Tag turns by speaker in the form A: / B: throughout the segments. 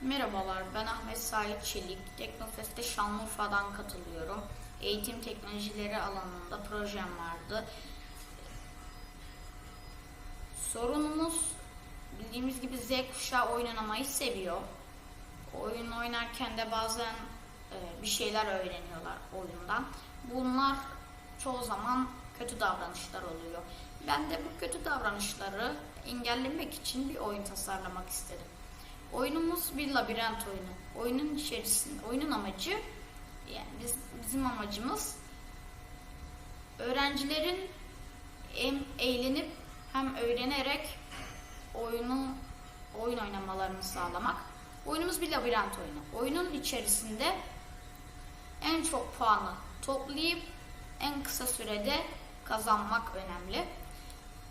A: Merhabalar, ben Ahmet Sait Çelik. Teknofest'te Şanlıurfa'dan katılıyorum. Eğitim teknolojileri alanında projem vardı. Sorunumuz bildiğimiz gibi Z kuşağı oyun oynamayı seviyor. Oyun oynarken de bazen e, bir şeyler öğreniyorlar oyundan. Bunlar çoğu zaman kötü davranışlar oluyor. Ben de bu kötü davranışları engellemek için bir oyun tasarlamak istedim. Oyunumuz bir labirent oyunu. Oyunun içerisinde, oyunun amacı yani biz, bizim amacımız öğrencilerin hem eğlenip hem öğrenerek oyunu oyun oynamalarını sağlamak. Oyunumuz bir labirent oyunu. Oyunun içerisinde en çok puanı toplayıp en kısa sürede kazanmak önemli.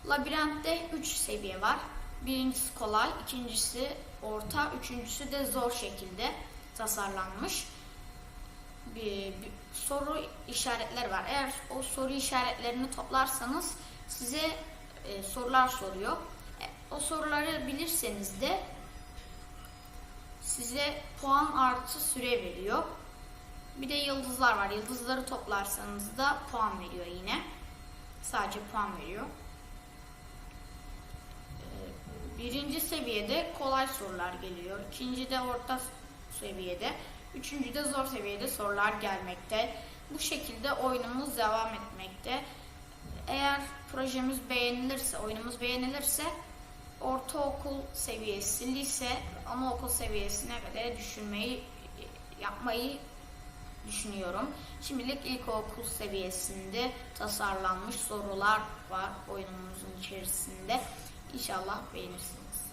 A: Labirentte 3 seviye var. Birincisi kolay, ikincisi orta, üçüncüsü de zor şekilde tasarlanmış. Bir, bir soru işaretler var. Eğer o soru işaretlerini toplarsanız size e, sorular soruyor. E, o soruları bilirseniz de size puan artı süre veriyor. Bir de yıldızlar var. Yıldızları toplarsanız da puan veriyor yine. Sadece puan veriyor. Birinci seviyede kolay sorular geliyor. İkinci de orta seviyede. Üçüncü de zor seviyede sorular gelmekte. Bu şekilde oyunumuz devam etmekte. Eğer projemiz beğenilirse, oyunumuz beğenilirse ortaokul seviyesi, lise, anaokul seviyesine kadar düşünmeyi, yapmayı düşünüyorum. Şimdilik ilkokul seviyesinde tasarlanmış sorular var oyunumuzun içerisinde. İnşallah beğenirsiniz.